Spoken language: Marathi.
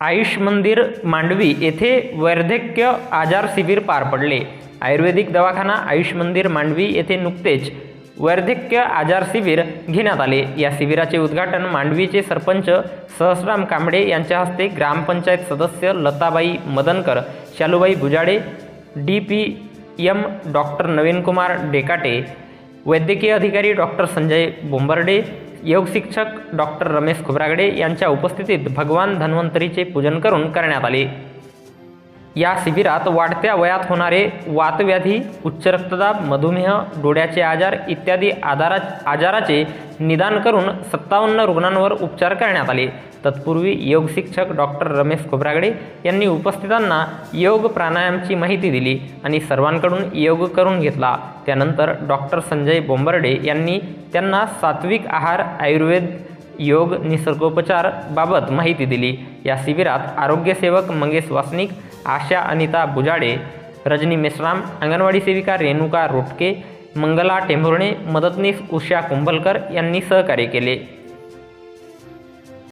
आयुष मंदिर मांडवी येथे वैर्धक्य आजार शिबिर पार पडले. आयुर्वेदिक दवाखाना आयुष मंदिर मांडवी येथे नुकतेच वैर्धक्य आजार शिबिर घेण्यात आले. या शिबिराचे उद्घाटन मांडवीचे सरपंच सहस्राम कांबडे यांच्या हस्ते ग्रामपंचायत सदस्य Latabai Madankar Shalubai Gujade D P M doctor Navinkumar Dekate वैद्यकीय अधिकारी डॉक्टर संजय बोंबर्डे योग शिक्षक डॉक्टर रमेश खुबरागडे यांच्या उपस्थितीत भगवान धन्वंतरीचे पूजन करून करण्यात आले. या शिबिरात वाढत्या वयात होणारे वातव्याधी उच्च रक्तदाब मधुमेह डोळ्याचे आजार इत्यादी आधारा आजाराचे निदान करून सत्तावन्न रुग्णांवर उपचार करण्यात आले. तत्पूर्वी योग शिक्षक डॉक्टर रमेश खोब्रागडे यांनी उपस्थितांना योग प्राणायामची माहिती दिली आणि सर्वांकडून योग करून घेतला. त्यानंतर डॉक्टर संजय बोंबर्डे यांनी त्यांना सात्विक आहार आयुर्वेद योग निसर्गोपचार बाबत माहिती दिली. या शिबिरात आरोग्यसेवक मंगेश वासनिक आशा अनिता बुजाडे रजनी मेश्राम अंगणवाडी सेविका रेणुका रोटके मंगला टेंभुर्णे मदतनीस उषा कुंभलकर यांनी सहकार्य केले.